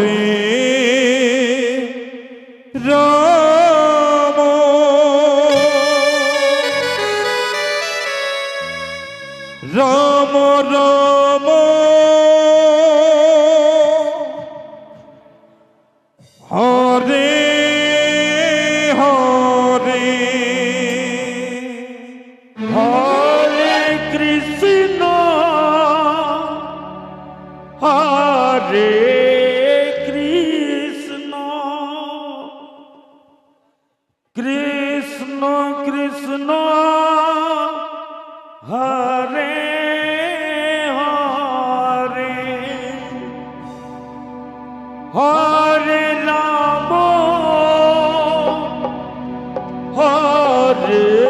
Hare Ram Ram Ram Hare Hare. Hare Krishna. Hare Hare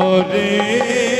Hare